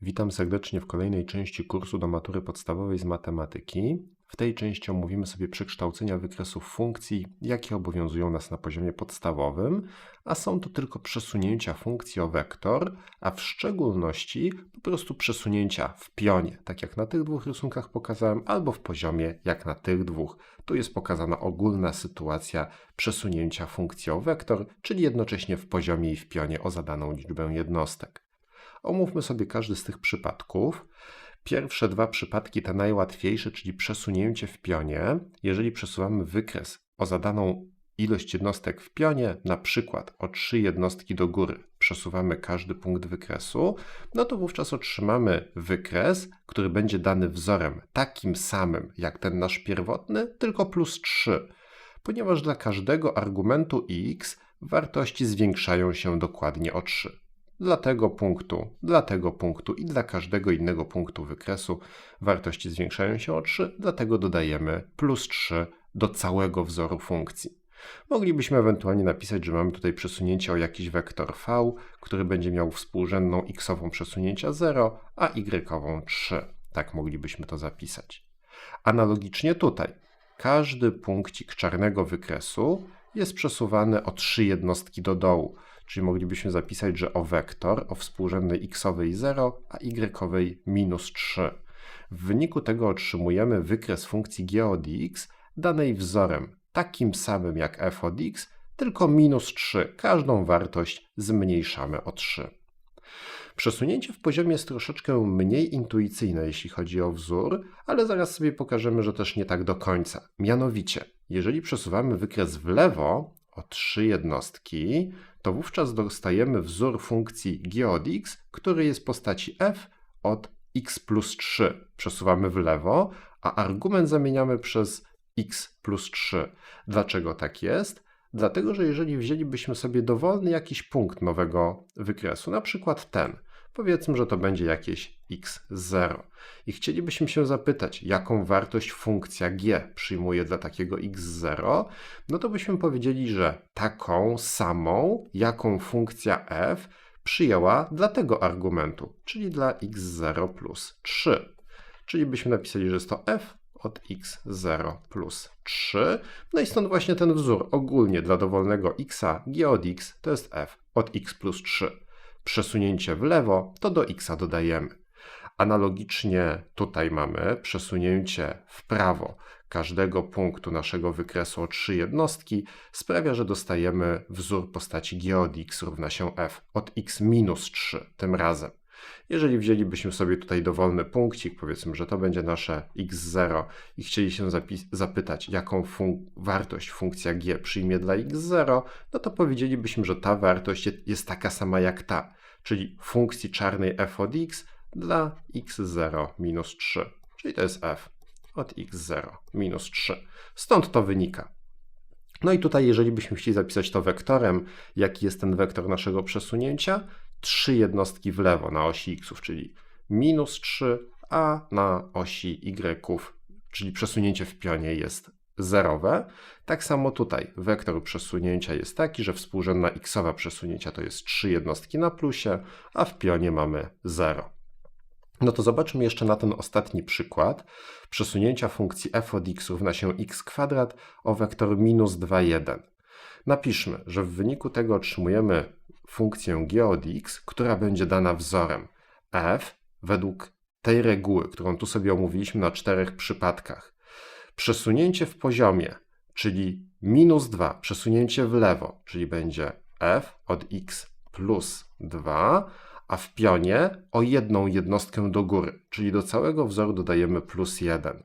Witam serdecznie w kolejnej części kursu do matury podstawowej z matematyki. W tej części omówimy sobie przekształcenia wykresów funkcji, jakie obowiązują nas na poziomie podstawowym, a są to tylko przesunięcia funkcji o wektor, a w szczególności po prostu przesunięcia w pionie, tak jak na tych dwóch rysunkach pokazałem, albo w poziomie, jak na tych dwóch. Tu jest pokazana ogólna sytuacja przesunięcia funkcji o wektor, czyli jednocześnie w poziomie i w pionie o zadaną liczbę jednostek. Omówmy sobie każdy z tych przypadków. Pierwsze dwa przypadki, te najłatwiejsze, czyli przesunięcie w pionie. Jeżeli przesuwamy wykres o zadaną ilość jednostek w pionie, na przykład o trzy jednostki do góry, przesuwamy każdy punkt wykresu, no to wówczas otrzymamy wykres, który będzie dany wzorem takim samym jak ten nasz pierwotny, tylko plus 3, ponieważ dla każdego argumentu x wartości zwiększają się dokładnie o 3 dla tego punktu, dla tego punktu i dla każdego innego punktu wykresu wartości zwiększają się o 3, dlatego dodajemy plus 3 do całego wzoru funkcji. Moglibyśmy ewentualnie napisać, że mamy tutaj przesunięcie o jakiś wektor v, który będzie miał współrzędną x-ową przesunięcia 0, a y-ową 3. Tak moglibyśmy to zapisać. Analogicznie tutaj każdy punkcik czarnego wykresu jest przesuwany o 3 jednostki do dołu. Czyli moglibyśmy zapisać, że o wektor o współrzędnej x-owej 0, a y-owej minus 3. W wyniku tego otrzymujemy wykres funkcji g od x danej wzorem takim samym jak f od x, tylko minus 3. Każdą wartość zmniejszamy o 3. Przesunięcie w poziomie jest troszeczkę mniej intuicyjne, jeśli chodzi o wzór, ale zaraz sobie pokażemy, że też nie tak do końca. Mianowicie, jeżeli przesuwamy wykres w lewo o 3 jednostki, to wówczas dostajemy wzór funkcji g od x, który jest w postaci f od x plus 3. Przesuwamy w lewo, a argument zamieniamy przez x plus 3. Dlaczego tak jest? Dlatego, że jeżeli wzięlibyśmy sobie dowolny jakiś punkt nowego wykresu, na przykład ten, Powiedzmy, że to będzie jakieś x0. I chcielibyśmy się zapytać, jaką wartość funkcja g przyjmuje dla takiego x0, no to byśmy powiedzieli, że taką samą, jaką funkcja f przyjęła dla tego argumentu, czyli dla x0 plus 3. Czyli byśmy napisali, że jest to f od x0 plus 3. No i stąd właśnie ten wzór ogólnie dla dowolnego x g od x to jest f od x plus 3 przesunięcie w lewo, to do x dodajemy. Analogicznie tutaj mamy przesunięcie w prawo każdego punktu naszego wykresu o trzy jednostki sprawia, że dostajemy wzór postaci g od x równa się f od x minus 3 tym razem. Jeżeli wzięlibyśmy sobie tutaj dowolny punkcik, powiedzmy, że to będzie nasze x0 i chcieli się zapytać, jaką fun wartość funkcja g przyjmie dla x0, no to powiedzielibyśmy, że ta wartość jest taka sama jak ta, czyli funkcji czarnej f od x dla x0 minus 3, czyli to jest f od x0 minus 3. Stąd to wynika. No i tutaj, jeżeli byśmy chcieli zapisać to wektorem, jaki jest ten wektor naszego przesunięcia, trzy jednostki w lewo na osi x, czyli minus 3, a na osi y, czyli przesunięcie w pionie jest zerowe. Tak samo tutaj wektor przesunięcia jest taki, że współrzędna xowa przesunięcia to jest 3 jednostki na plusie, a w pionie mamy 0. No to zobaczmy jeszcze na ten ostatni przykład przesunięcia funkcji f od x równa się x kwadrat o wektor minus 2, 1. Napiszmy, że w wyniku tego otrzymujemy funkcję g od x, która będzie dana wzorem f według tej reguły, którą tu sobie omówiliśmy na czterech przypadkach. Przesunięcie w poziomie, czyli minus 2, przesunięcie w lewo, czyli będzie f od x plus 2, a w pionie o jedną jednostkę do góry, czyli do całego wzoru dodajemy plus 1.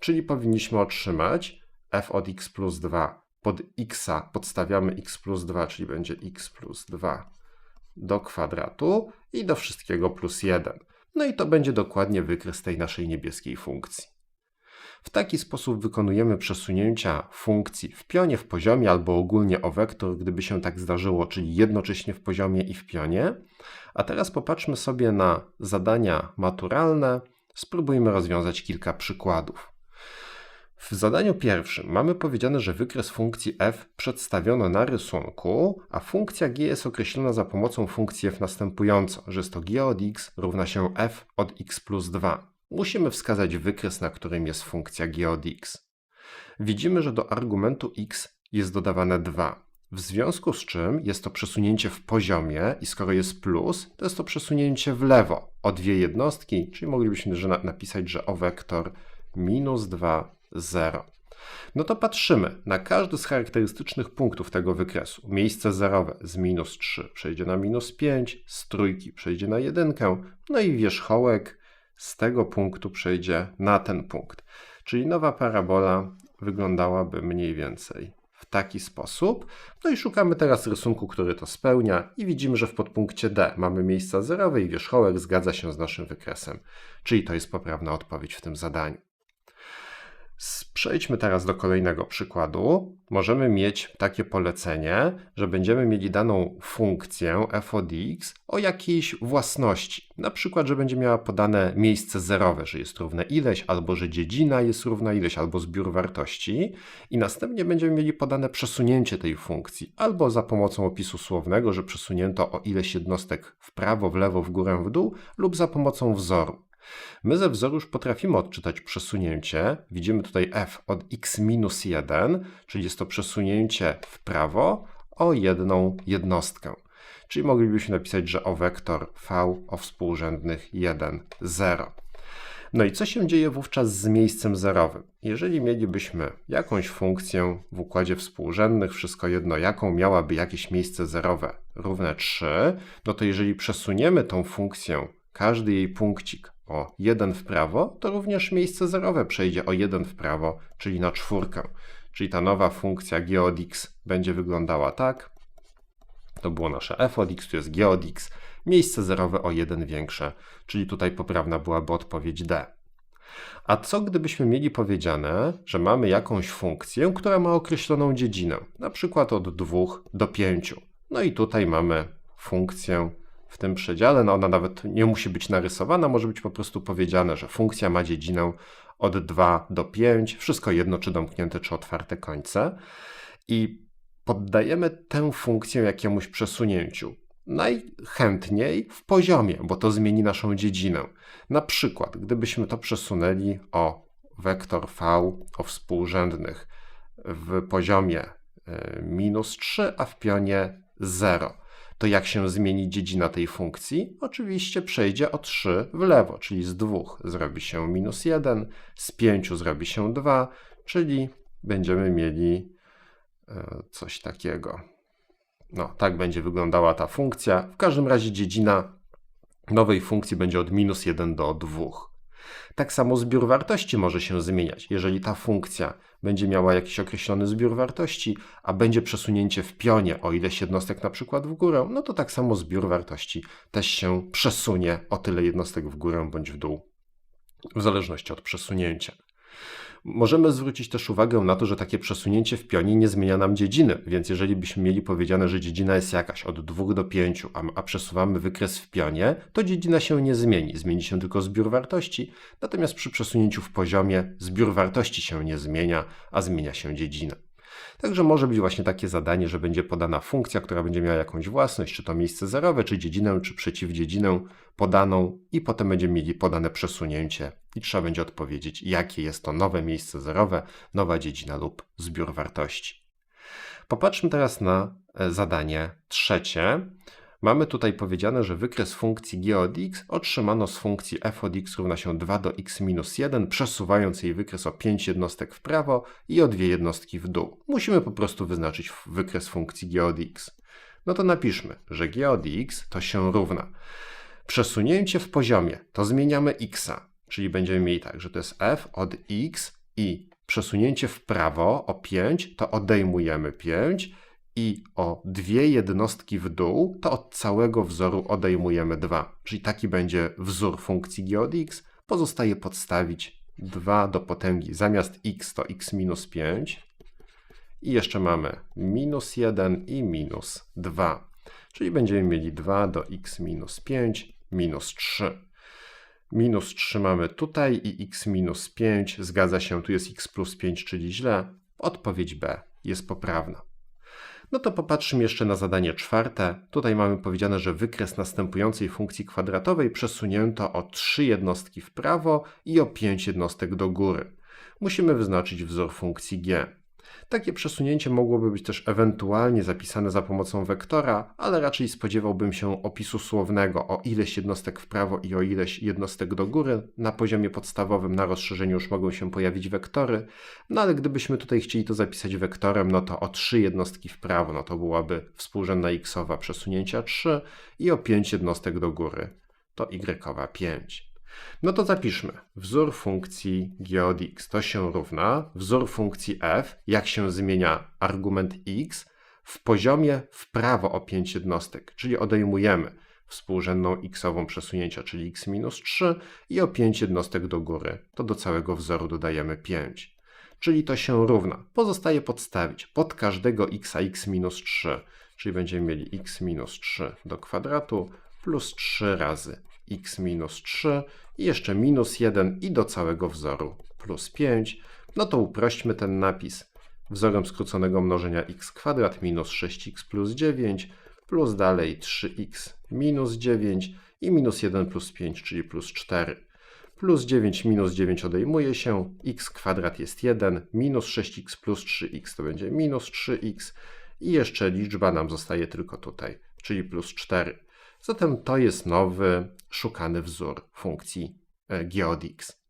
Czyli powinniśmy otrzymać f od x plus 2 pod x podstawiamy x plus 2, czyli będzie x plus 2 do kwadratu i do wszystkiego plus 1. No i to będzie dokładnie wykres tej naszej niebieskiej funkcji. W taki sposób wykonujemy przesunięcia funkcji w pionie, w poziomie albo ogólnie o wektor, gdyby się tak zdarzyło, czyli jednocześnie w poziomie i w pionie. A teraz popatrzmy sobie na zadania maturalne. Spróbujmy rozwiązać kilka przykładów. W zadaniu pierwszym mamy powiedziane, że wykres funkcji f przedstawiono na rysunku, a funkcja g jest określona za pomocą funkcji f następująco, że jest to g od x równa się f od x plus 2. Musimy wskazać wykres, na którym jest funkcja g od x. Widzimy, że do argumentu x jest dodawane 2. W związku z czym jest to przesunięcie w poziomie i skoro jest plus, to jest to przesunięcie w lewo o dwie jednostki, czyli moglibyśmy napisać, że o wektor minus 2, 0. No to patrzymy na każdy z charakterystycznych punktów tego wykresu. Miejsce zerowe z minus 3 przejdzie na minus 5, z trójki przejdzie na 1, no i wierzchołek z tego punktu przejdzie na ten punkt. Czyli nowa parabola wyglądałaby mniej więcej w taki sposób. No i szukamy teraz rysunku, który to spełnia i widzimy, że w podpunkcie D mamy miejsca zerowe i wierzchołek zgadza się z naszym wykresem. Czyli to jest poprawna odpowiedź w tym zadaniu. Przejdźmy teraz do kolejnego przykładu. Możemy mieć takie polecenie, że będziemy mieli daną funkcję f od x o jakiejś własności. Na przykład, że będzie miała podane miejsce zerowe, że jest równe ileś, albo że dziedzina jest równa ileś, albo zbiór wartości. I następnie będziemy mieli podane przesunięcie tej funkcji, albo za pomocą opisu słownego, że przesunięto o ileś jednostek w prawo, w lewo, w górę, w dół, lub za pomocą wzoru. My ze wzoru już potrafimy odczytać przesunięcie. Widzimy tutaj f od x minus 1, czyli jest to przesunięcie w prawo o jedną jednostkę. Czyli moglibyśmy napisać, że o wektor v o współrzędnych 1, 0. No i co się dzieje wówczas z miejscem zerowym? Jeżeli mielibyśmy jakąś funkcję w układzie współrzędnych, wszystko jedno jaką miałaby jakieś miejsce zerowe równe 3, no to jeżeli przesuniemy tą funkcję, każdy jej punkcik o 1 w prawo, to również miejsce zerowe przejdzie o 1 w prawo, czyli na czwórkę. Czyli ta nowa funkcja g od x będzie wyglądała tak. To było nasze f od x, tu jest g od x. Miejsce zerowe o 1 większe, czyli tutaj poprawna byłaby odpowiedź D. A co gdybyśmy mieli powiedziane, że mamy jakąś funkcję, która ma określoną dziedzinę, na przykład od 2 do 5. No i tutaj mamy funkcję w tym przedziale. No ona nawet nie musi być narysowana, może być po prostu powiedziane, że funkcja ma dziedzinę od 2 do 5, wszystko jedno, czy domknięte, czy otwarte końce. I poddajemy tę funkcję jakiemuś przesunięciu. Najchętniej w poziomie, bo to zmieni naszą dziedzinę. Na przykład, gdybyśmy to przesunęli o wektor v o współrzędnych w poziomie e, minus 3, a w pionie 0 to jak się zmieni dziedzina tej funkcji? Oczywiście przejdzie o 3 w lewo, czyli z 2 zrobi się minus 1, z 5 zrobi się 2, czyli będziemy mieli e, coś takiego. No, tak będzie wyglądała ta funkcja. W każdym razie dziedzina nowej funkcji będzie od minus 1 do 2. Tak samo zbiór wartości może się zmieniać. Jeżeli ta funkcja będzie miała jakiś określony zbiór wartości, a będzie przesunięcie w pionie. O ileś jednostek na przykład w górę, no to tak samo zbiór wartości też się przesunie. O tyle jednostek w górę bądź w dół, w zależności od przesunięcia. Możemy zwrócić też uwagę na to, że takie przesunięcie w pionie nie zmienia nam dziedziny, więc jeżeli byśmy mieli powiedziane, że dziedzina jest jakaś od 2 do 5, a, a przesuwamy wykres w pionie, to dziedzina się nie zmieni, zmieni się tylko zbiór wartości, natomiast przy przesunięciu w poziomie zbiór wartości się nie zmienia, a zmienia się dziedzina. Także może być właśnie takie zadanie, że będzie podana funkcja, która będzie miała jakąś własność, czy to miejsce zerowe, czy dziedzinę, czy przeciwdziedzinę podaną i potem będziemy mieli podane przesunięcie i trzeba będzie odpowiedzieć, jakie jest to nowe miejsce zerowe, nowa dziedzina lub zbiór wartości. Popatrzmy teraz na e, zadanie trzecie. Mamy tutaj powiedziane, że wykres funkcji g od x otrzymano z funkcji f od x równa się 2 do x minus 1, przesuwając jej wykres o 5 jednostek w prawo i o 2 jednostki w dół. Musimy po prostu wyznaczyć wykres funkcji g od x. No to napiszmy, że g od x to się równa. Przesunięcie w poziomie to zmieniamy x, czyli będziemy mieli tak, że to jest f od x i przesunięcie w prawo o 5 to odejmujemy 5 i o dwie jednostki w dół, to od całego wzoru odejmujemy 2. Czyli taki będzie wzór funkcji g od x. Pozostaje podstawić 2 do potęgi. Zamiast x to x minus 5. I jeszcze mamy minus 1 i minus 2. Czyli będziemy mieli 2 do x minus 5 minus 3. Minus 3 mamy tutaj i x minus 5. Zgadza się, tu jest x plus 5, czyli źle. Odpowiedź B jest poprawna. No to popatrzmy jeszcze na zadanie czwarte. Tutaj mamy powiedziane, że wykres następującej funkcji kwadratowej przesunięto o 3 jednostki w prawo i o 5 jednostek do góry. Musimy wyznaczyć wzór funkcji g. Takie przesunięcie mogłoby być też ewentualnie zapisane za pomocą wektora, ale raczej spodziewałbym się opisu słownego o ileś jednostek w prawo i o ileś jednostek do góry. Na poziomie podstawowym na rozszerzeniu już mogą się pojawić wektory, no ale gdybyśmy tutaj chcieli to zapisać wektorem, no to o 3 jednostki w prawo, no to byłaby współrzędna xowa przesunięcia 3 i o 5 jednostek do góry to y 5. No to zapiszmy. Wzór funkcji g od x to się równa. Wzór funkcji f, jak się zmienia argument x, w poziomie w prawo o 5 jednostek, czyli odejmujemy współrzędną x-ową przesunięcia, czyli x minus 3 i o 5 jednostek do góry, to do całego wzoru dodajemy 5. Czyli to się równa. Pozostaje podstawić. Pod każdego x x minus 3, czyli będziemy mieli x minus 3 do kwadratu plus 3 razy x minus 3 i jeszcze minus 1 i do całego wzoru plus 5, no to uprośćmy ten napis wzorem skróconego mnożenia x kwadrat minus 6x plus 9 plus dalej 3x minus 9 i minus 1 plus 5, czyli plus 4. Plus 9 minus 9 odejmuje się, x kwadrat jest 1, minus 6x plus 3x to będzie minus 3x i jeszcze liczba nam zostaje tylko tutaj, czyli plus 4. Zatem to jest nowy, szukany wzór funkcji e, g od x.